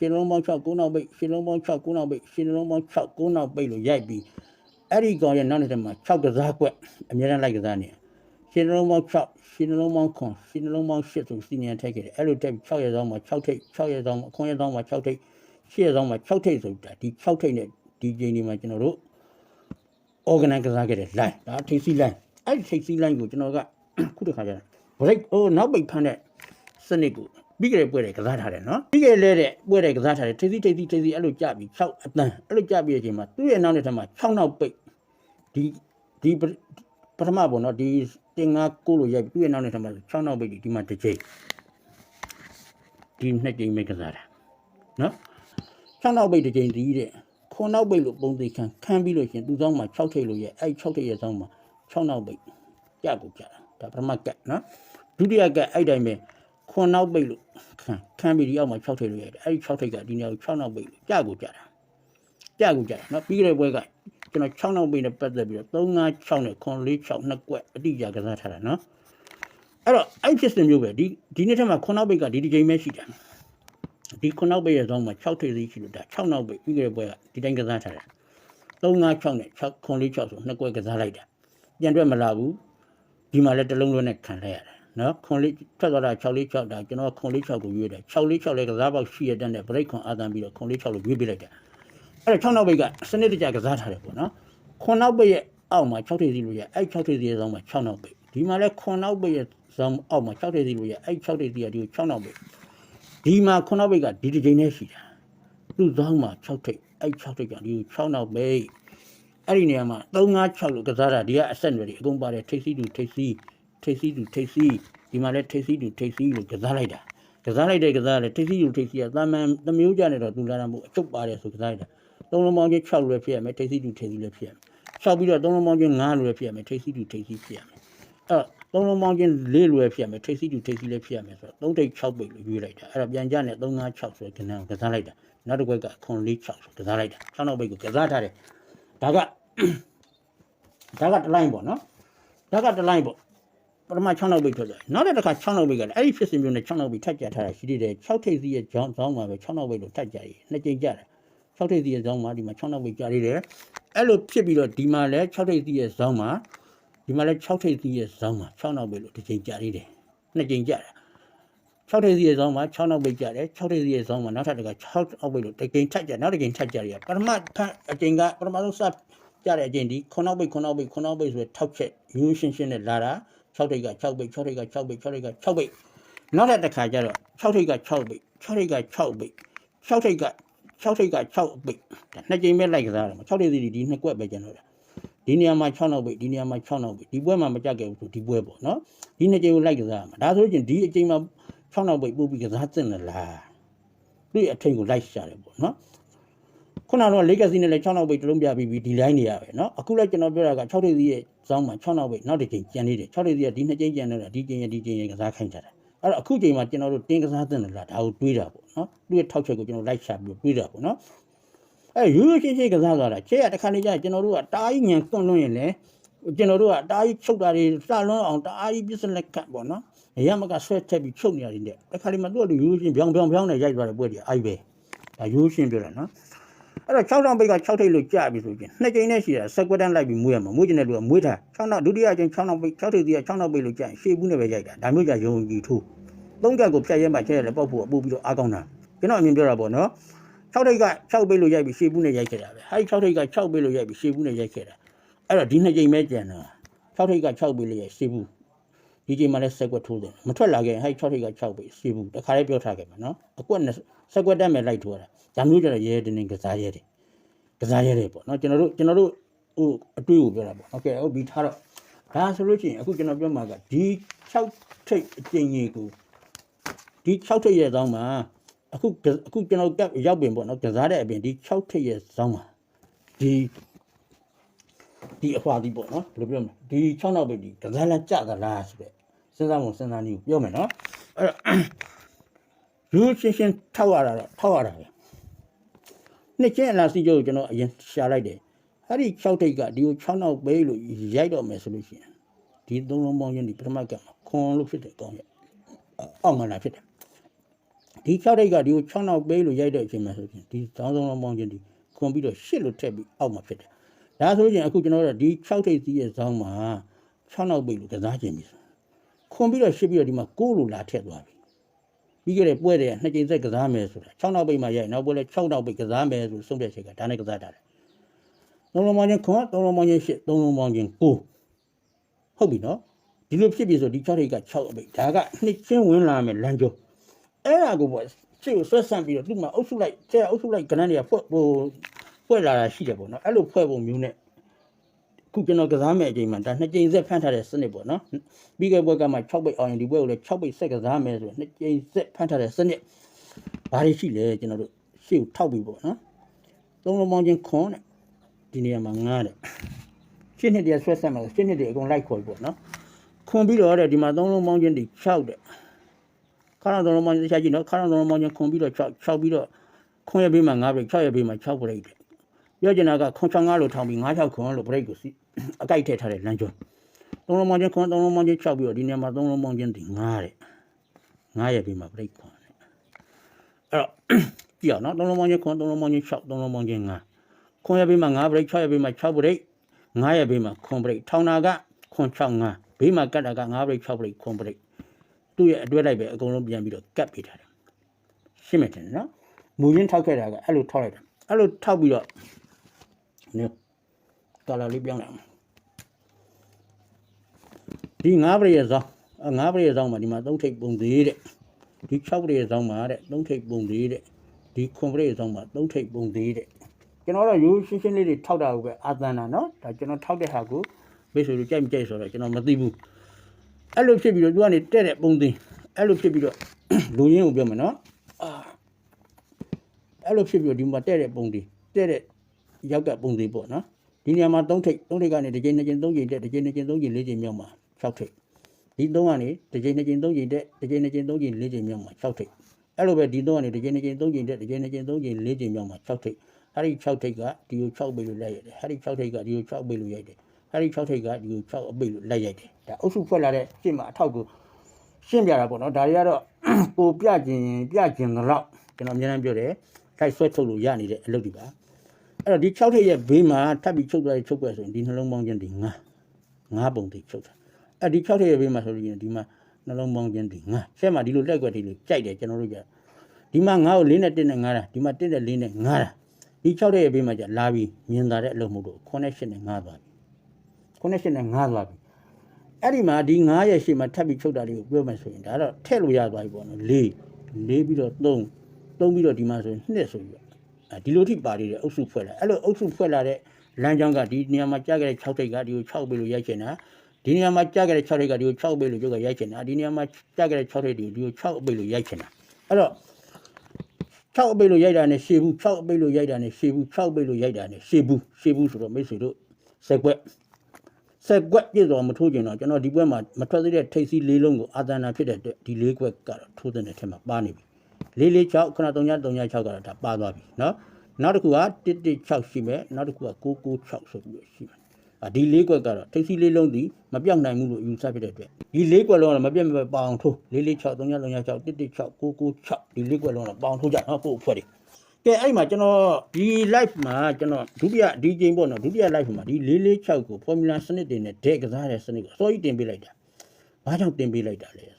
ရှင်းလုံးပေါင်း6 9နောက်ပိတ်ရှင်းလုံးပေါင်း6 9နောက်ပိတ်ရှင်းလုံးပေါင်း6 9နောက်ပိတ်လို့ရိုက်ပြီးအဲ့ဒီကောင်ရဲ့နောက်တစ်ထပ်မှာ6ကစားကွက်အများအားလိုက်ကစားနေရှင်းလုံးပေါင်း6ရှင်းလုံးပေါင်း9ရှင်းလုံးပေါင်း10ဆိုစီနီယံထက်ခဲ့တယ်အဲ့လိုတက်6ရက်ဆောင်မှာ6ထိပ်6ရက်ဆောင်မှာ9ရက်ဆောင်မှာ6ထိပ်10ရက်ဆောင်မှာ6ထိပ်ဆိုတာဒီ6ထိပ်နဲ့ဒီချိန်ဒီမှာကျွန်တော်တို့ organize ကစားခဲ့တဲ့ line ဒါထိပ်စီး line အဲ့ဒီထိပ်စီး line ကိုကျွန်တော်ကခုတစ်ခါကျတော့ break ဟိုနောက်ပိတ်ဖမ်းတဲ့စနစ်ကို ပြီးကြတဲ့ပွဲတွေကစားထားတယ်နော်ပြီးကြလဲတဲ့ပွဲတွေကစားထားတယ်ထိပ်စီးထိပ်စီးထိပ်စီးအဲ့လိုကြပြီး6အတန်းအဲ့လိုကြပြီးတဲ့အချိန်မှာသူ့ရဲ့နောက်နဲ့ထပ်မှာ6နောက်ပိတ်ဒီဒီပထမပေါ့နော်ဒီတင်ငါကိုလိုရိုက်ပြီးသူ့ရဲ့နောက်နဲ့ထပ်မှာ6နောက်ပိတ်ဒီဒီမှာတစ်ချိန်ဒီနှစ်ချိန်ပဲကစားတာနော်6နောက်ပိတ်တစ်ချိန်ဒီတဲ့ခွန်နောက်ပိတ်လို့ပုံသေးခံခံပြီးလို့ရှရင်သူ့ဆောင်မှာ6ထိပ်လို့ရဲ့အဲ့6ထိပ်ရဲ့ဆောင်မှာ6နောက်ပိတ်ကြကိုကြတာဒါပထမကတ်နော်ဒုတိယကတ်အဲ့တိုင်းပဲ ခွန်နောက်ပိတ်လို့ခံခံပြီးဒီအောက်မှာ6ထိပ်လို့ရဲ့အဲ့ဒီ6ထိပ်ကဒီနေရာကို6နောက်ပိတ်လို့ကြကိုကြတာကြကိုကြတာနော်ပြီးကြတဲ့ပွဲကကျွန်တော်6နောက်ပိတ်နဲ့ပတ်သက်ပြီးတော့3 5 6နဲ့ခွန်4 6နှစ်ကွက်အတိအကျကစားထားတာနော်အဲ့တော့အဲ့ဖြစ်စဉ်မျိုးပဲဒီဒီနေ့ထက်မှာခွန်နောက်ပိတ်ကဒီဒီချိန်ပဲရှိတယ်ဒီခုနောက်ပိတ်ရဲ့ဇောင်းမှာ6ထိပ်စီးရှိလို့ဒါ6နောက်ပိတ်ပြီးကြတဲ့ပွဲကဒီတိုင်းကစားထားတာ3 5 6နဲ့6ခွန်လေး6ဆိုနှစ်ကွက်ကစားလိုက်တာပြန်တွက်မလာဘူးဒီမှာလည်းတစ်လုံးလုံးနဲ့ခံလိုက်ရတယ် နော်ခွန်လေးထွက်သွားတာ6လေး6ဒါကျွန်တော်ခွန်လေး6ကိုရွေးတယ်6လေး6လေးကစားပေါက်ရှိရတဲ့နဲ့ break ခွန်အာသန်ပြီးတော့ခွန်လေး6လို့ရွေးပေးလိုက်တယ်အဲ့ဒါ6နောက်ပိတ်ကစနစ်တကျကစားထားတယ်ပေါ့နော်ခွန်နောက်ပိတ်ရဲ့အောက်မှာ6ထိပ်စီးလို့ရအဲ့6ထိပ်စီးရဲ့ဇောင်းမှာ6နောက်ပိတ်ဒီမှာလည်းခွန်နောက်ပိတ်ရဲ့ဇောင်းအောက်မှာ6ထိပ်စီးလို့ရအဲ့6ထိပ်စီးကဒီကို6နောက်ပိတ်ဒီမှာခုနောက်ဘိတ်ကဒီတစ်ချိန်နဲ့ရှိတာသူ့သောင်းမှာ6ထိပ်အဲ့6ထိပ်ကဒီ6နောက်ဘိတ်အဲ့ဒီနေရာမှာ3 5 6လို့ကစားတာဒီကအဆက်တွေအကုန်ပါတယ်ထိပ်စီးတူထိပ်စီး ထိပ်စီးတူထိပ်စီးဒီမှာလည်းထိပ်စီးတူထိပ်စီးလို့ကစားလိုက်တာကစားလိုက်တဲ့ကစားလည်းထိပ်စီးတူထိပ်စီးကသာမန်တစ်မျိုးကြနေတော့သူလာတာမဟုတ်အချုပ်ပါတယ်ဆိုကစားလိုက်တာသုံးလုံးပေါင်းချင်း6လို့ဖြစ်ရမယ်ထိပ်စီးတူထိပ်စီးလည်းဖြစ်ရမယ်6ပြီးတော့သုံးလုံးပေါင်းချင်း9လို့ဖြစ်ရမယ်ထိပ်စီးတူထိပ်စီးဖြစ်ရမယ်အဲ့သုံးလုံးပေါင်းချင်း၄လွယ်ဖြစ်ရမယ်ထိပ်စီးတူထိပ်စီးလည်းဖြစ်ရမယ်ဆိုတော့3ထိပ်6ပိတ်လို့ရွေးလိုက်တာအဲ့တော့ပြန်ကြနဲ့3 5 6ဆိုတဲ့ကဏ္ဍကိုကစားလိုက်တာနောက်တစ်ခွက်ကခွန်၄6ဆိုကစားလိုက်တာ6နောက်ပိတ်ကိုကစားထားတယ်ဒါကဒါကတစ်လိုင်းပေါ့နော်ဒါကတစ်လိုင်းပေါ့ ပထမ6နောက်ပိတ်ထွက်တယ်နောက်တစ်ခါ6နောက်ပိတ်ကလည်းအဲ့ဒီဖြစ်စဉ်မျိုးနဲ့6နောက်ပိတ်ထပ်ကြထားတာရှိသေးတယ်6ထိပ်စီးရဲ့ကြောင်းကြောင်းမှာပဲ6နောက်ပိတ်လို့ထပ်ကြရည်နှစ်ကြိမ်ကြတယ်6ထိပ်စီးရဲ့ကြောင်းမှာဒီမှာ6နောက်ပိတ်ကြသေးတယ်အဲ့လိုဖြစ်ပြီးတော့ဒီမှာလည်း6ထိပ်စီးရဲ့ကြောင်းမှာဒီမှာလည်း6ထိပ်သီးရဲ့ဇောင်းမှာ6နောက်ပဲလို့တစ်ချိန်ကြာသေးတယ်နှစ်ချိန်ကြာတာ6ထိပ်သီးရဲ့ဇောင်းမှာ6နောက်ပဲကြာတယ်6ထိပ်သီးရဲ့ဇောင်းမှာနောက်ထပ်တစ်ခါ6အောက်ပဲလို့တစ်ချိန်ထပ်ကြာနောက်တစ်ချိန်ထပ်ကြာရပထမဖတ်အချိန်ကပထမဆုံးစကြာတဲ့အချိန်ဒီ9နောက်ပဲ9နောက်ပဲ9နောက်ပဲဆိုထောက်ချက်ရိုးရှင်းရှင်းနဲ့လာတာ 6ထိပ်က6ပဲ6ထိပ်က6ပဲ6ထိပ်က6ပဲနောက်ထပ်တစ်ခါကျတော့6ထိပ်က6ပဲ6ထိပ်က6ပဲ6ထိပ်က6ထိပ်က6ပဲနှစ်ချိန်ပဲလိုက်ကစားတယ်6ထိပ်သီးဒီနှစ်ကွက်ပဲကျန်တော့တယ်ဒီနေရာမှာ6နောက်ပိတ်ဒီနေရာမှာ6နောက်ပိတ်ဒီပွဲမှာမကြက်ခဲ့ဘူးဆိုဒီပွဲပေါ့နော်ဒီနှစ်ကြိမ်ကိုလိုက်ကစားရမှာဒါဆိုရင်ဒီအချိန်မှာ6နောက်ပိတ်ပို့ပြီးကစားသင့်တယ်လားဒီအချိန်ကိုလိုက်ရှာတယ်ပေါ့နော် ခုနကတော့ legacy နဲ့လည်း6နောက်ပိတ်တလုံးပြပြီးပြီးဒီ line နေရပဲเนาะအခုလည်းကျွန်တော်ပြောတာက6ထိပ်စီးရဲ့ဇောင်းမှာ6နောက်ပိတ်နောက်တစ်ချိန်ကျန်နေတယ်6ထိပ်စီးကဒီနှစ်ချိန်ကျန်နေတာဒီချိန်ရဒီချိန်ရကစားခိုင်းကြတာအဲ့တော့အခုချိန်မှာကျွန်တော်တို့တင်းကစားသင့်တယ်လားဒါကိုတွေးတာပေါ့เนาะသူ့ရဲ့ထောက်ချက်ကိုကျွန်တော်လိုက်ရှာပြီးတွေးတာပေါ့เนาะ အဲရိုးရိုးရှင်းရှင်းကစားကြတာချဲရတစ်ခါနေကြကျွန်တော်တို့ကတားကြီးညံတွန့်လွန့်ရင်လေကျွန်တော်တို့ကတားကြီးချုပ်တာတွေစလွန်းအောင်တားကြီးပြစ်စလက်ကတ်ပေါ့နော်အရမကဆွဲထက်ပြီးချုပ်နေရတယ်တဲ့တစ်ခါလေးမှသူ့လူရိုးရှင်းပြောင်းပြောင်းပြောင်းနဲ့ရိုက်သွားတဲ့ပွဲတွေအိုက်ပဲဒါရိုးရှင်းပြောတာနော် အဲ့တော့6တောင်ပိတ်က6ထိပ်လို့ကြာပြီဆိုရင်နှစ်ကြိမ်နဲ့ရှိတာစက်ကွက်တန်းလိုက်ပြီးမွေးရမှာမွေးကျင်တဲ့လူကမွေးတာ6နောက်ဒုတိယကျိန်6တောင်ပိတ်6ထိပ်ကြီးက6နောက်ပိတ်လို့ကြာရင်ရှေ့ဘူးနဲ့ပဲရိုက်တာဒါမျိုးကြယုံကြည်ထိုးသုံးကတ်ကိုဖြတ်ရဲမှချဲရလဲပေါက်ဖို့အပို့ပြီးတော့အားကောင်းတာကျွန်တော်အမြင်ပြောတာပေါ့နော်6ထိပ်က6ပိတ်လို့ရိုက်ပြီးရှေ့ဘူးနဲ့ရိုက်ခဲ့တာပဲဟဲ့6ထိပ်က6ပိတ်လို့ရိုက်ပြီးရှေ့ဘူးနဲ့ရိုက်ခဲ့တာအဲ့တော့ဒီနှစ်ကြိမ်ပဲကျန်တာ6ထိပ်က6ပိတ်လို့ရိုက်ရှေ့ဘူး ဒီကြိမ်မှလည်းဆက်ကွက်ထိုးတယ်မထွက်လာခဲ့ဟဲ့6ထိပ်က6ပိတ်ရှေ့ဘူးတခါလေးပြောထားခဲ့မှာနော်အကွက်နဲ့ဆက်ကွက်တက်မဲ့လိုက်ထိုးတာဒါမျိုးကြတော့ရဲတင်းတင်းကစားရဲတယ်ကစားရဲတယ်ပေါ့နော်ကျွန်တော်တို့ကျွန်တော်တို့ဟိုအတွေ့ကိုပြောတာပေါ့โอเคဟုတ်ပြီထားတော့ဒါဆိုလို့ရှိရင်အခုကျွန်တော်ပြောမှာကဒီ6ထိပ်အကျဉ်းကြီးကိုဒီ6ထိပ်ရဲ့အကြောင်းမှာ အခုကအခုကျွန်တော်ကပ်ရောက်ပင်ပေါ့နော်ကစားတဲ့အပြင်ဒီ6ထိပ်ရဲ့ဇောင်းမှာဒီဒီအဖွာဒီပေါ့နော်ဘယ်လိုပြောမလဲဒီ6နောက်ပိတ်ဒီကစားလန်းကြသလားဆိုတဲ့ စဉ်းစားမှုစဉ်းစားနည်းကိုပြောမယ်နော်အဲ့တော့ယူရှင်းရှင်းထောက်ရတာတော့ထောက်ရတာပဲနှစ်ချင်းအလားစီကျိုးကိုကျွန်တော်အရင်ရှာလိုက်တယ်အဲ့ဒီ6ထိပ်ကဒီကို6နောက်ပိတ်လို့ရိုက်တော့မယ်ဆိုလို့ရှိရင်ဒီသုံးလုံးပေါင်းချင်းဒီပထမကခွန်လို့ဖြစ်တဲ့ကောင်းရဲ့အောက်မှလာဖြစ်တယ်ဒီ6ထိပ်ကဒီကို6နောက်ပေးလို့ရိုက်တဲ့အချိန်မှာဆိုရင်ဒီသောင်းဆုံးလုံးပေါင်းချင်းဒီခွန်ပြီးတော့8လို့ထည့်ပြီးအောက်မှာဖြစ်တယ်ဒါဆိုရင်အခုကျွန်တော်တို့ဒီ6ထိပ်စီးရဲ့ဇောင်းမှာ6နောက်ပေးလို့ကစားခြင်းပြီဆို ခွန်ပြီးတော့8ပြီးတော့ဒီမှာ9လို့လာထည့်သွားပြီပြီးကြတဲ့ပွဲတွေကနှစ်ကြိမ်ဆက်ကစားမယ်ဆိုတာ6နောက်ပိတ်မှရိုက်နောက်ပွဲလဲ6နောက်ပိတ်ကစားမယ်ဆိုဆုံးဖြတ်ချက်ကဒါနဲ့ကစားတာတယ်သုံးလုံးပေါင်းချင်းခွန်သုံးလုံးပေါင်းချင်း8သုံးလုံးပေါင်းချင်း9ဟုတ်ပြီနော်ဒီလိုဖြစ်ပြီဆိုဒီ6ထိပ်က6အပိတ်ဒါကနှစ်ချင်းဝင်လာမယ်လမ်းကျောအဲ့ဒါကိုပေါ့ရှေ့ကိုဆွဲဆန့်ပြီးတော့သူ့မှာအုပ်စုလိုက်ကျဲအုပ်စုလိုက်ကဏ္ဍတွေကဖွဲ့ဟိုဖွဲ့လာတာရှိတယ်ပေါ့နော်အဲ့လိုဖွဲ့ပုံမျိုးနဲ့ ခုကျွန်တော်ကစားမယ်အချိန်မှာဒါနှစ်ကြိမ်ဆက်ဖန်ထားတဲ့စနစ်ပေါ့နော်ပြီးခဲ့ပွဲကမှ6ပိတ်အောင်ရင်ဒီပွဲကိုလည်း6ပိတ်ဆက်ကစားမယ်ဆိုတော့နှစ်ကြိမ်ဆက်ဖန်ထားတဲ့စနစ်ဘာတွေရှိလဲကျွန်တော်တို့ရှေ့ကိုထောက်ပြီးပေါ့နော်သုံးလုံးပေါင်းချင်းခွန်တဲ့ဒီနေရာမှာငားတဲ့ရှင်းနှစ်တည်းဆွဲဆက်မှာရှင်းနှစ်တည်းအကုန်လိုက်ခေါ်ပြီးပေါ့နော်ခွန်ပြီးတော့တဲ့ဒီမှာသုံးလုံးပေါင်းချင်းဒီ6တဲ့ခါရသုံးလုံးပေါင်းချင်းတခြားကြည့်နော်ခါရသုံးလုံးပေါင်းချင်းခွန်ပြီးတော့6 6ပြီးတော့ခွန်ရပြီးမှ9ပိတ်6ရပြီးမှ6ပိတ်တဲ့ ပြောချင်တာကခွန်6 5လို့ထောင်ပြီး9 6ခွန်လို့ break ကိုစီအကြိုက်ထည့်ထားတဲ့လမ်းကျော်သုံးလုံးမောင်းချင်းခွန်သုံးလုံးမောင်းချင်း6ပြီးတော့ဒီနေရာမှာသုံးလုံးမောင်းချင်းဒီ9တဲ့9ရဲ့ပြီးမှာ break ခွန်တဲ့အဲ့တော့ကြည့်အောင်နော်သုံးလုံးမောင်းချင်းခွန်သုံးလုံးမောင်းချင်း6သုံးလုံးမောင်းချင်း9ခွန်ရဲ့ပြီးမှာ9 break 6ရဲ့ပြီးမှာ6 break 9ရဲ့ပြီးမှာခွန် break ထောင်တာကခွန်6 5ဘေးမှာကတ်တာက9 break 6 break ခွန် break သူ့ရဲ့အတွဲလိုက်ပဲအကုန်လုံးပြန်ပြီးတော့ကတ်ပေးထားတယ်ရှင်းမယ်တယ်နော်မူရင်းထောက်ခဲ့တာကအဲ့လိုထောက်လိုက်တာအဲ့လိုထောက်ပြီးတော့ နည်းကာလာလေးပြောင်းလိုက်အောင်ဒီငါးပရိယဆောင်ငါးပရိယဆောင်မှာဒီမှာသုံးထိပ်ပုံသေးတဲ့ဒီ6ပရိယဆောင်မှာတဲ့သုံးထိပ်ပုံသေးတဲ့ဒီခွန်ပရိယဆောင်မှာသုံးထိပ်ပုံသေးတဲ့ကျွန်တော်တော့ရိုးရှင်းရှင်းလေးတွေထောက်တာဟုတ်ကဲအာသန္တာနော်ဒါကျွန်တော်ထောက်တဲ့ဟာကိုမိတ်ဆွေတို့ကြိုက်မကြိုက်ဆိုတော့ကျွန်တော်မသိဘူးအဲ့လိုဖြစ်ပြီးတော့သူကနေတက်တဲ့ပုံသေးအဲ့လိုဖြစ်ပြီးတော့လူရင်းကိုပြောမယ်နော်အဲ့လိုဖြစ်ပြီးတော့ဒီမှာတက်တဲ့ပုံသေးတက်တဲ့ ရောက်ကပုံသေးပေါ့နော်ဒီနေရာမှာ3ထိပ်3ထိပ်ကနေတစ်ချိန်နှစ်ချိန်3ချိန်တက်တစ်ချိန်နှစ်ချိန်3ချိန်4ချိန်မြောက်မှာ6ထိပ်ဒီ3ကနေတစ်ချိန်နှစ်ချိန်3ချိန်တက်တစ်ချိန်နှစ်ချိန်3ချိန်4ချိန်မြောက်မှာ6ထိပ်အဲ့လိုပဲဒီ3ကနေတစ်ချိန်နှစ်ချိန်3ချိန်တက်တစ်ချိန်နှစ်ချိန်3ချိန်4ချိန်မြောက်မှာ6ထိပ်အဲ့ဒီ6ထိပ်ကဒီကို6ပိတ်လို့လိုက်ရတယ်အဲ့ဒီ6ထိပ်ကဒီကို6ပိတ်လို့ရိုက်တယ်အဲ့ဒီ6ထိပ်ကဒီကို6အပိတ်လို့လိုက်ရိုက်တယ်ဒါအုပ်စုဖွဲ့လာတဲ့ရှင်းမှာအထောက်ကိုရှင်းပြတာပေါ့နော်ဒါတွေကတော့ကိုပြကျင်ပြကျင်တော့ကျွန်တော်အများအားပြောတယ်တိုက်ဆွဲထုတ်လို့ရနေတဲ့အလုပ်တွေပါ အဲ့တော့ဒီ6ထိပ်ရဲ့ဘေးမှာထပ်ပြီးချုပ်သွားတဲ့ချုပ်ွက်ဆိုရင်ဒီနှလုံးပေါင်းခြင်းဒီ9 9ပုံတိချုပ်တာအဲ့ဒီ6ထိပ်ရဲ့ဘေးမှာဆိုလို့ရှိရင်ဒီမှာနှလုံးပေါင်းခြင်းဒီ9ရှက်မှာဒီလိုလက်ွက်တွေလို့ကြိုက်တယ်ကျွန်တော်တို့ကြဒီမှာ9ကို4နဲ့1နဲ့9တာဒီမှာ1နဲ့4နဲ့9တာဒီ6ထိပ်ရဲ့ဘေးမှာじゃလာပြီးမြင်သာတဲ့အလုပ်မှုတို့9နဲ့8နဲ့9သွားပြီ9နဲ့8နဲ့9သွားပြီအဲ့ဒီမှာဒီ9ရဲ့ရှေ့မှာထပ်ပြီးချုပ်တာလေးကိုပြောမယ်ဆိုရင်ဒါတော့ထည့်လို့ရသွားပြီပေါ့နော်4 4ပြီးတော့3 3ပြီးတော့ဒီမှာဆိုရင်2ဆိုပြီးတော့အဲ ဒီလိုထိပါနေတဲ့အုပ်စုဖွဲ့လာအဲ့လိုအုပ်စုဖွဲ့လာတဲ့လမ်းကြောင်းကဒီနေရာမှာကြားခဲ့တဲ့6ထိပ်ကဒီကို6ပေးလို့ရိုက်ချင်တာဒီနေရာမှာကြားခဲ့တဲ့6ထိပ်ကဒီကို6ပေးလို့ကျုပ်ကရိုက်ချင်တာဒီနေရာမှာကြားခဲ့တဲ့6ထိပ်ဒီကို6ပေးလို့ရိုက်ချင်တာအဲ့တော့6ပေးလို့ရိုက်တာနဲ့ရှေ့ဘူး6ပေးလို့ရိုက်တာနဲ့ရှေ့ဘူး6ပေးလို့ရိုက်တာနဲ့ရှေ့ဘူးရှေ့ဘူးဆိုတော့မိတ်ဆွေတို့စက်ကွက်စက်ကွက်ပြည့်တော်မထိုးကျင်တော့ကျွန်တော်ဒီဘက်မှာမထွက်သေးတဲ့ထိပ်စီးလေးလုံးကိုအာသနာဖြစ်တဲ့အတွက်ဒီလေးကွက်ကတော့ထိုးတဲ့ထဲမှာပါနေပြီ လေးလေး6ခုန336ကတော့ဒါပါသွားပြီเนาะနောက်တစ်ခုက116ရှိမယ်နောက်တစ်ခုက996ဆိုပြီးတော့ရှိမယ်အာဒီလေးကွက်ကတော့ထိပ်စီလေးလုံးဒီမပြောက်နိုင်ဘူးလို့ယူဆဖြစ်တဲ့အတွက်ဒီလေးကွက်လုံးကတော့မပြတ်မပြတ်ပအောင်ထိုးလေးလေး6 336 116 996ဒီလေးကွက်လုံးကတော့ပအောင်ထိုးကြเนาะကို့အဖွဲ့တွေကဲအဲ့မှာကျွန်တော်ဒီ live မှာကျွန်တော်ဒုတိယဒီချိန်ပေါ့နော်ဒုတိယ live မှာဒီ446ကို formula စနစ်တွေနဲ့ဒဲကစားတဲ့စနစ်ကိုအစောကြီးတင်ပေးလိုက်တာဘာကြောင့်တင်ပေးလိုက်တာလဲဆို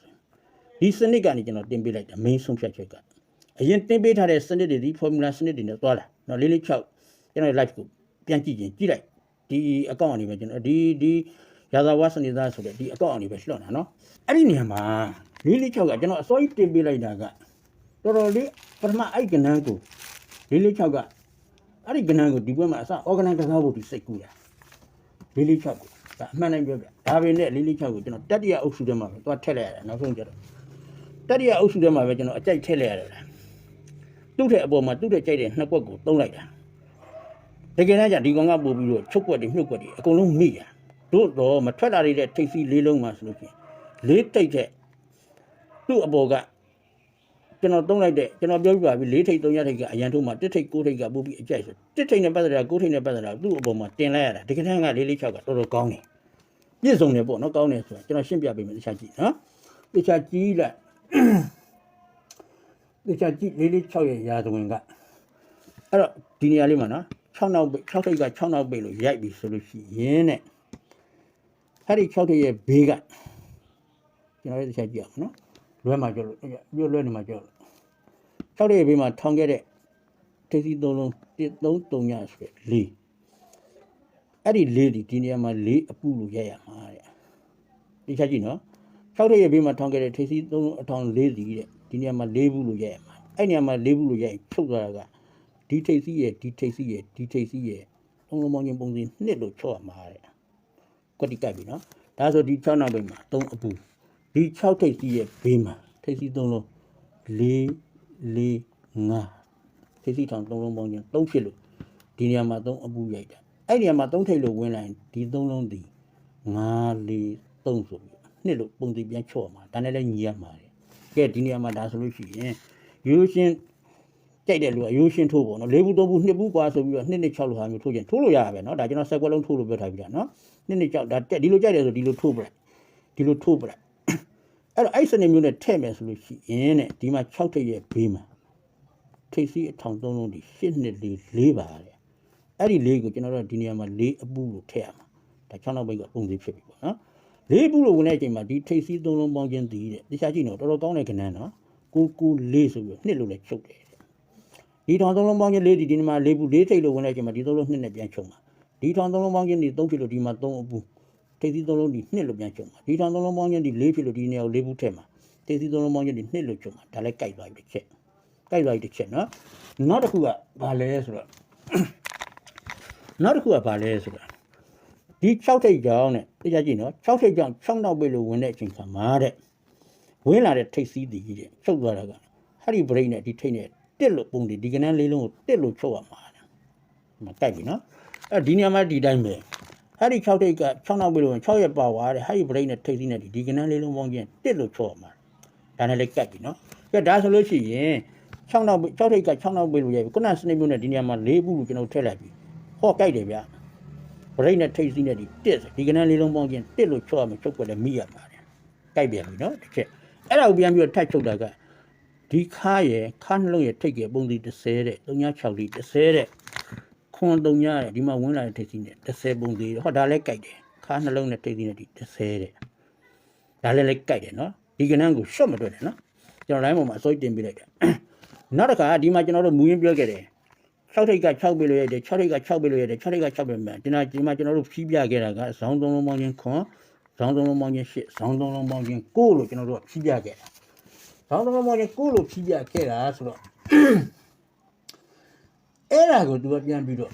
ဒီစနစ်ကနေကျွန်တော်တင်ပေးလိုက်တာ main ဆုံးဖြတ်ချက်ကအရင်တင်ပေးထားတဲ့စနစ်တွေဒီ formula စနစ်တွေနဲ့သွားတာနော်446ကျွန်တော် live ကိုပြန်ကြည့်ရင်ကြည့်လိုက်ဒီအကောင့်အနေပဲကျွန်တော်ဒီဒီရာဇဝစနစ်သားဆိုတဲ့ဒီအကောင့်အနေပဲလွှတ်တာနော်အဲ့ဒီနေရာမှာ446ကကျွန်တော်အစောကြီးတင်ပေးလိုက်တာကတော်တော်လေးပထမအဲ့ကဏ္ဍကို446ကအဲ့ဒီကဏ္ဍကိုဒီဘက်မှာအစ organize ကစားဖို့ဒီစိတ်ကူးတာ446ကိုဒါအမှန်တိုင်းပြောပြဒါပေမဲ့446ကိုကျွန်တော်တတိယအုပ်စုထဲမှာပဲသွားထည့်လိုက်ရတယ်နောက်ဆုံးကျတော့ တတိယအုပ်စုထဲမှာပဲကျွန်တော်အကြိုက်ထည့်လိုက်ရတယ်သူ့တဲ့အပေါ်မှာသူ့တဲ့ကြိုက်တဲ့နှစ်ကွက်ကိုသုံးလိုက်တာတကယ်တမ်းကျဒီကောင်ကပို့ပြီးတော့ချုပ်ကွက်တွေမြုပ်ကွက်တွေအကုန်လုံးမိရတို့တော့မထွက်လာရတဲ့ထိပ်စီလေးလုံးမှာဆိုလို့ရှိရင်လေးတိတ်တဲ့သူ့အပေါ်ကကျွန်တော်သုံးလိုက်တဲ့ကျွန်တော်ပြောပြပါပြီလေးထိပ်သုံးရထိပ်ကအရန်ထုတ်မှာတစ်ထိပ်ကိုးထိပ်ကပို့ပြီးအကြိုက်ဆိုတစ်ထိပ်နဲ့ပတ်သက်တာကိုးထိပ်နဲ့ပတ်သက်တာသူ့အပေါ်မှာတင်လိုက်ရတာတကယ်တမ်းကလေးလေးချောက်ကတော်တော်ကောင်းတယ်ပြည့်စုံတယ်ပေါ့နော်ကောင်းတယ်ဆိုတာကျွန်တော်ရှင်းပြပေးမယ်တခြားကြည့်နော်တခြားကြည့်လိုက် ဒီချာကြည့်လေးလေး6ရဲ့ရာဇဝင်ကအဲ့တော့ဒီနေရာလေးမှာနော်6နောက်ပိတ်6ထိပ်က6နောက်ပိတ်လို့ရိုက်ပြီဆိုလို့ရှိရင်တဲ့အဲ့ဒီ6ထိပ်ရဲ့ဘေးကကျွန်တော်တို့တစ်ချက်ကြည့်အောင်နော်လွဲမှာကြောက်လို့ပြောလွဲနေမှာကြောက်လို့6ထိပ်ရဲ့ဘေးမှာထောင်ခဲ့တဲ့ထိပ်စီသုံးလုံး1 3 3ညဆိုတဲ့လေးအဲ့ဒီလေးဒီဒီနေရာမှာလေးအပူလို့ရိုက်ရမှာတဲ့ဒီချက်ကြည့်နော် 6ထိပ်ရဲ့ဘေးမှာထောင်ခဲ့တဲ့ထိပ်စီသုံးလုံးအထောင်၄စီတဲ့ဒီနေရာမှာ၄ဘူးလို့ရိုက်ရမှာအဲ့နေရာမှာ၄ဘူးလို့ရိုက်ဖြုတ်သွားတာကဒီထိပ်စီးရဲ့ဒီထိပ်စီးရဲ့ဒီထိပ်စီးရဲ့သုံးလုံးပေါင်းချင်းပုံစံနှစ်လို့ချော့ရမှာတဲ့ကွက်တိကပ်ပြီနော်ဒါဆိုဒီ6နောက်ပိတ်မှာ3အပူဒီ6ထိပ်စီးရဲ့ဘေးမှာထိပ်စီး3လုံး4 4 5ထိပ်စီးထောင်3လုံးပေါင်းချင်း3ဖြစ်လို့ဒီနေရာမှာ3အပူရိုက်တာအဲ့ဒီနေရာမှာ3ထိပ်လို့ဝင်လာရင်ဒီ3လုံးဒီ5 4 3ဆိုပြီး နှစ်လို့ပုံစံပြန်ချော့ရမှာဒါနဲ့လည်းညီရမှာတဲ့ကဲဒီနေရာမှာဒါဆိုလို့ရှိရင်ရိုးရှင်း ကြိုက်တဲ့လူကရိုးရှင်းထိုးပေါ့နော်၄ဘူး၃ဘူးနှစ်ဘူးกว่าဆိုပြီးတော့နှစ်နှစ်6လို့ဟာမျိုးထိုးခြင်းထိုးလို့ရရပဲနော်ဒါကျွန်တော်ဆက်ကွက်လုံးထိုးလို့ပြောထားပြီးတာနော်နှစ်နှစ်6ဒါတက်ဒီလိုကြိုက်တယ်ဆိုဒီလိုထိုးပလိုက်ဒီလိုထိုးပလိုက်အဲ့တော့အဲ့စနေမျိုးနဲ့ထည့်မယ်ဆိုလို့ရှိရင်တဲ့ဒီမှာ6ထိပ်ရဲ့ဘေးမှာထိပ်စီးအထောင်သုံးလုံးဒီရှစ်နှစ်လေးလေးပါတဲ့အဲ့ဒီလေးကိုကျွန်တော်တို့ဒီနေရာမှာလေးအပူလို့ထည့်ရမှာဒါ6နောက်ဘိတ်ကပုံစံဖြစ်ပြီပေါ့နော် လေးပူလို့ဝင်တဲ့အချိန်မှာဒီထိပ်စီးသုံးလုံးပေါင်းခြင်းတည်တဲ့တခြားကြည့်နော်တော်တော်ကောင်းတဲ့ခဏန်းနော်ကိုကူလေးဆိုပြီးနှစ်လို့လည်းချုပ်တယ်ဒီထောင်သုံးလုံးပေါင်းချင်းလေးဒီဒီမှာလေးဘူးလေးထိတ်လို့ဝင်လိုက်ချိန်မှာဒီသုံးလုံးနှစ်နဲ့ပြန်ချုပ်မှာဒီထောင်သုံးလုံးပေါင်းချင်းဒီသုံးဖြစ်လို့ဒီမှာသုံးအပူထိတ်သီးသုံးလုံးဒီနှစ်လို့ပြန်ချုပ်မှာဒီထောင်သုံးလုံးပေါင်းချင်းဒီလေးဖြစ်လို့ဒီနေရာကိုလေးဘူးထည့်မှာထိတ်သီးသုံးလုံးပေါင်းချင်းဒီနှစ်လို့ချုပ်မှာဒါလည်းကြိုက်သွားပြီတစ်ချက်ကြိုက်သွားပြီတစ်ချက်နော်နောက်တစ်ခုကဘာလဲဆိုတော့နောက်တစ်ခုကဘာလဲဆိုတော့ ဒီ6ထိတ်ကြောင်းနဲ့တရားကြည့်နော်6ထိတ်ကြောင်း6နောက်ပိတ်လို့ဝင်တဲ့အချိန်ခါမှာတဲ့ဝင်လာတဲ့ထိတ်စည်းတည်ကြီးတဲ့ချုပ်သွားတာကဟာဒီ brain နဲ့ဒီထိတ်နဲ့တက်လို့ပုံဒီဒီကနန်းလေးလုံးကိုတက်လို့ချုပ်ရမှာတဲ့မကြိုက်ပြီနော်အဲဒီနေရာမှာဒီတိုင်းပဲဟာဒီ6ထိပ်က6နောက်ပြီလို့6ရက်ပါသွားတယ်ဟာဒီဘရိတ်နဲ့ထိပ်စီးနဲ့ဒီဒီကနန်းလေးလုံးပေါင်းချင်းတက်လို့ချုပ်ရမှာဒါနဲ့လည်းကြိုက်ပြီနော်ကဲဒါဆိုလို့ရှိရင်6နောက်6ထိပ်က6နောက်ပြီလို့ရိုက်ပြီခုနစနေမျိုးနဲ့ဒီနေရာမှာ၄ဘူးလို့ကျွန်တော်ထည့်လိုက်ပြီဟောကြိုက်တယ်ဗျ ဘရိတ်နဲ့ထိပ်စီးနဲ့ဒီတက်ဒီကနန်းလေးလုံးပေါင်းချင်းတက်လို့ချုပ်ရမှာချုပ်ွက်လည်းမိရမှာတဲ့ကြိုက်ပြန်ပြီနော်တစ်ချက်အဲ့ဒါကိုပြန်ပြီးတော့ထပ်ချုပ်တာကဒီခါရဲ့ခါနှလုံးရဲ့ထိတ်ကပုံစီ30တဲ့36လီ30တဲ့ခွန်3ညတဲ့ဒီမှာဝင်လာတဲ့ထိတ်စီနဲ့30ပုံစီဟောဒါလည်းကြိုက်တယ်ခါနှလုံးနဲ့ထိတ်စီနဲ့ဒီ30တဲ့ဒါလည်းလည်းကြိုက်တယ်နော်ဒီကနန်းကိုရှော့မတွက်နဲ့နော်ကျွန်တော် line ပေါ်မှာအစိုးတင်ပြလိုက်တယ်နောက်တစ်ခါဒီမှာကျွန်တော်တို့မူရင်းပြောခဲ့တယ် 6ထိတ်က6ပေးလို့ရတယ်6ထိတ်က6ပေးလို့ရတယ်6ထိတ်က6ပေးမယ်ဒီနာဒီမှာကျွန်တော်တို့ဖြီးပြခဲ့တာကဇောင်းသုံးလုံးပေါင်းချင်းခွန်ဇောင်းသုံးလုံးပေါင်းချင်း8ဇောင်းသုံးလုံးပေါင်းချင်း9လို့ကျွန်တော်တို့ကဖြီးပြခဲ့တာဘောင်းတော်မောင်ကကိုလိုဖြီးပြခဲ့တာဆိုတော့အဲ့ဒါကိုသူကပြန်ပြီးတော့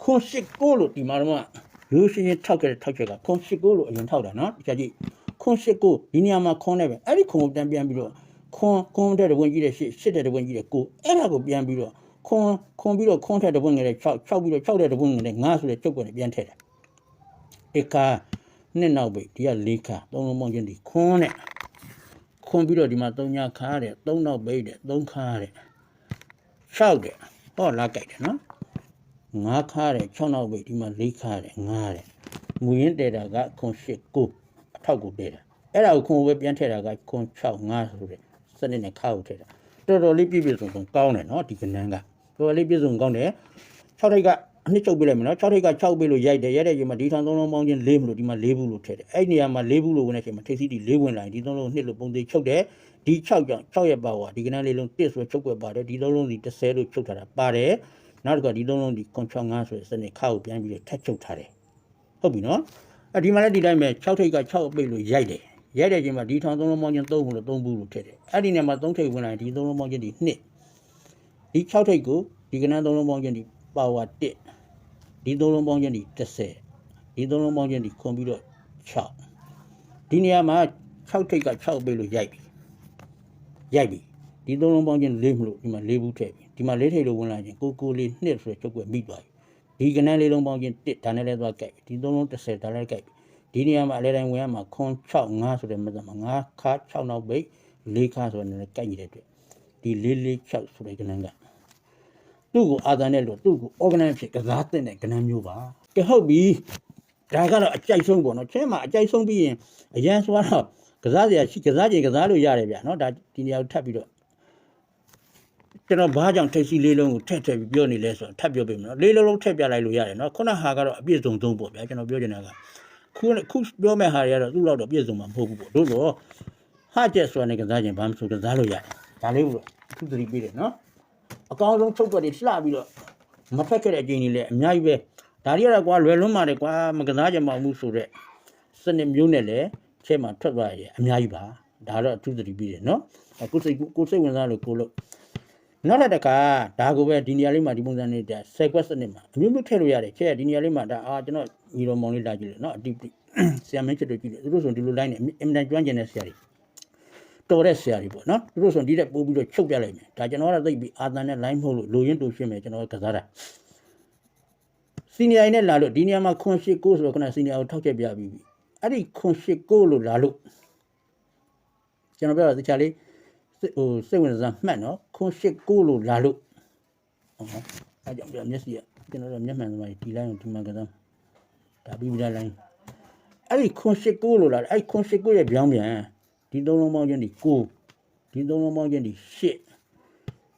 ခွန်ရှိကိုလို့ဒီမှာတော့ရိုးရှင်းချင်းထောက်ခဲ့တဲ့ထောက်ချက်ကခွန်ရှိကိုလို့အရင်ထောက်တာနော်ဒီချက်ကြီးခွန်ရှိကိုဒီနေရာမှာခွန်နေပဲအဲ့ဒီခွန်ကိုပြန်ပြန်ပြီးတော့ခွန်ခွန်တဲ့တဝင်ကြီးတဲ့ရှစ်ရှစ်တဲ့တဝင်ကြီးတဲ့ကိုအဲ့ဒါကိုပြန်ပြီးတော့ ခွန်ခွန်ပြီးတော့ခွန်တဲ့တဝင်ငယ်တဲ့6 6ပြီးတော့6တဲ့တဝင်ငယ်တဲ့9ဆိုတဲ့ကျုပ်ကနေပြန်ထည့်တယ်ဒီကနှစ်နောက်ပြီဒီက၄ခါသုံးလုံးပေါင်းချင်းဒီခွန်နဲ့ခွန်ပြီးတော့ဒီမှာ3ညခါတဲ့3နောက်ပိတ်တဲ့3ခါတဲ့6တဲ့ဟောလာကြိုက်တယ်နော်5ခါတဲ့6နောက်ပိတ်ဒီမှာ4ခါတဲ့5တဲ့မူရင်းတဲတာကခွန်8 9အထောက်ကိုတဲတာအဲ့ဒါကိုခွန်ပဲပြန်ထည့်တာကခွန်6 5ဆိုတဲ့စနစ်နဲ့ခါကိုထည့်တာတော်တော်လေးပြည့်ပြည့်စုံစုံကောင်းတယ်နော်ဒီကနန်းက တော်တော်လေးပြည့်စုံကောင်းတယ်6ထိပ်ကအနှစ်ချုပ်ပြလိုက်မယ်နော်6ထိပ်က6ပြလို့ရိုက်တယ်ရိုက်တဲ့ချိန်မှာဒီထောင်သုံးလုံးပေါင်းချင်း၄မလို့ဒီမှာ၄ဘူးလို့ထည့်တယ်အဲ့နေရာမှာ၄ဘူးလို့ဝင်တဲ့ချိန်မှာထိပ်စီးဒီ၄ဝင်လာရင်ဒီသုံးလုံးနှစ်လို့ပုံသေးချုပ်တယ်ဒီ6ကြောင့်6ရက်ပါဝါဒီကနန်းလေးလုံး1ဆိုချုပ်ွက်ပါတယ်ဒီသုံးလုံးဒီ30လို့ချုပ်ထားတာပါတယ်နောက်တစ်ခါဒီသုံးလုံးဒီကွန်65ဆိုတဲ့စနစ်ခါကိုပြန်ပြီးတော့ထပ်ချုပ်ထားတယ်ဟုတ်ပြီနော်အဲ့ဒီမှာလည်းဒီတိုင်းပဲ6ထိပ်က6အပိတ်လို့ရိုက်တယ်ရိုက်တဲ့ချိန်မှာဒီထောင်သုံးလုံးပေါင်းချင်း3ဘူးလို့3ဘူးလို့ထည့်တယ်အဲ့ဒီနေရာမှာ3ထိပ်ဝင်လာရင်ဒီသုံးလုံးပေါင်းချင်းဒီ2 ဒီ6ထိပ်ကိုဒီကနန်းသုံးလုံးပေါင်းချင်းဒီပါဝါ1ဒီသုံးလုံးပေါင်းချင်းဒီ30ဒီသုံးလုံးပေါင်းချင်းဒီခွန်ပြီးတော့6ဒီနေရာမှာ6ထိပ်က6ပိတ်လို့ရိုက်ပြီရိုက်ပြီဒီသုံးလုံးပေါင်းချင်း၄မလို့ဒီမှာ၄ဘူးထည့်ပြီဒီမှာ၄ထိပ်လို့ဝင်လာချင်းကိုကိုလေး2ဆိုတဲ့ချုပ်ွက်မိသွားပြီဒီကနန်းလေးလုံးပေါင်းချင်း1ဒါနဲ့လဲသွားကြိုက်ပြီဒီသုံးလုံး30ဒါလည်းကြိုက်ပြီဒီနေရာမှာအလဲတိုင်းဝင်ရမှာခွန်6 5ဆိုတဲ့မသက်မှာ9ခါ6နောက်ပိတ်4ခါဆိုတဲ့နဲ့ကြိုက်နေတဲ့အတွက် ဒီ4 4 6ဆိုတဲ့ကနန်းကသူ့ကိုအာသန်နဲ့လို့သူ့ကို organize ဖြစ်ကစားတဲ့ကဏ္ဍမျိုးပါကဲဟုတ်ပြီဒါကတော့အကြိုက်ဆုံးပေါ့နော်ချင်းမှာအကြိုက်ဆုံးပြီးရင်အရန်ဆိုတော့ကစားစရာရှိကစားချိန်ကစားလို့ရတယ်ဗျာနော်ဒါဒီနေရာကိုထပ်ပြီးတော့ကျွန်တော်ဘာကြောင့်ထိတ်စီလေးလုံးကိုထက်ထက်ပြီးပြောနေလဲဆိုတော့ထပ်ပြောပေးမယ်နော်လေးလုံးလုံးထက်ပြလိုက်လို့ရတယ်နော်ခုနဟာကတော့အပြည့်စုံဆုံးပေါ့ဗျာကျွန်တော်ပြောချင်တာကခုခုပြောမဲ့ဟာတွေကတော့သူ့လောက်တော့ပြည့်စုံမှာမဟုတ်ဘူးပေါ့တို့တော့ဟာချက်ဆိုတာနဲ့ကစားခြင်းဘာမှမဆိုကစားလို့ရတယ်ဒါလေးကို သူသတိပေးတယ်နော်အကောင်းဆုံးချုပ်ွက်တွေလှပြီးတော့မဖက်ခဲ့တဲ့အချိန်ကြီးလည်းအများကြီးပဲဒါတွေကတော့ကွာလွယ်လွန်းပါတယ်ကွာမကစားကြမအောင်ဘူးဆိုတော့စနစ်မျိုးနဲ့လည်းချဲ့မှာထွက်သွားရအများကြီးပါဒါတော့အထူးသတိပေးတယ်နော်အခုစိတ်ကိုစိတ်ဝင်စားလို့ကိုလို့နောက်တစ်ခါဒါကိုပဲဒီနေရာလေးမှာဒီပုံစံနဲ့ဒါဆယ်ကွက်စနစ်မှာအမျိုးမျိုးထည့်လို့ရတယ်ချဲ့ဒီနေရာလေးမှာဒါအာကျွန်တော်ညီတော်မောင်လေးလာကြည့်လို့နော်အတိပိဆရာမင်းချစ်တို့ကြည့်လို့သူတို့ဆိုဒီလို line နဲ့အင်မတန်ကျွမ်းကျင်တဲ့ဆရာတွေ တော်တဲ့ဆရာတွေပေါ့နော်သူတို့ဆိုဒီတက်ပို့ပြီးတော့ချုပ်ပြလိုက်မယ်ဒါကျွန်တော်ကတော့သိပြီးအာသန်နဲ့ line မဟုတ်လို့လိုရင်းတူရှင်းမယ်ကျွန်တော်ကစားတာစီနီယာနဲ့လာလို့ဒီနေရာမှာခွန်ရှိကိုဆိုတော့ခုနစီနီယာကိုထောက်ချက်ပြပြီးပြီအဲ့ဒီခွန်ရှိကိုလို့လာလို့ကျွန်တော်ပြောတာတခြားလေးစိတ်ဟိုစိတ်ဝင်စားမှတ်နော်ခွန်ရှိကိုလို့လာလို့ဟုတ်အဲကြောင့်ပြမျက်စိကကျွန်တော်တို့မျက်မှန်သမားဒီလိုင်းကိုဒီမှာကစားဒါပြီးပြီးလိုင်းအဲ့ဒီခွန်ရှိကိုလို့လာအဲ့ခွန်ရှိကိုရဲ့ပြောင်းပြန် ဒီသုံးလုံးပေါင်းချင်းဒီကိုဒီသုံးလုံးပေါင်းချင်းဒီရှစ်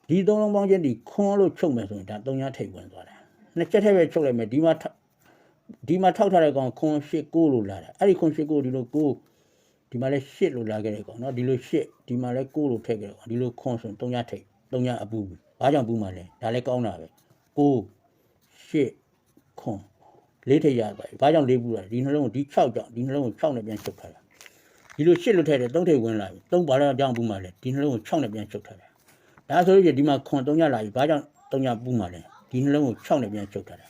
ဒီသုံးလုံးပေါင်းချင်းဒီခွန်လို့ချုပ်မယ်ဆိုရင်ဒါသုံးရထိပ်ဝင်သွားတယ်နှစ်ချက်ထည့်ပဲချုပ်လိုက်မယ်ဒီမှာဒီမှာထောက်ထားတဲ့ကောင်ခွန်ရှိကိုလို့လာတယ်အဲ့ဒီခွန်ရှိကိုဒီလိုကိုဒီမှာလဲရှစ်လို့လာခဲ့တယ်ကောင်နော်ဒီလိုရှစ်ဒီမှာလဲကိုလို့ထည့်ခဲ့တယ်ကောင်ဒီလိုခွန်ဆို3ညထိတ်3ညအပူဘာကြောင့်ပူမှာလဲဒါလဲကောင်းတာပဲကိုရှစ်ခွန်လေးထိတ်ရပါတယ်ဘာကြောင့်လေးပူတာဒီနှလုံးကိုဒီ6ကြောင့်ဒီနှလုံးကို6နဲ့ပြန်ချုပ်ထားတာ ဒီလိုရှစ်လို့ထည့်တယ်3ထိတ်ဝင်လာပြီ3ဘာလို့ကြောင့်ပူမှာလဲဒီနှလုံးကို6နဲ့ပြန်ချုပ်ထားတာဒါဆိုလို့ဒီမှာခွန်3ညလာပြီဘာကြောင့်3ညပူမှာလဲဒီနှလုံးကို6နဲ့ပြန်ချုပ်ထားတာ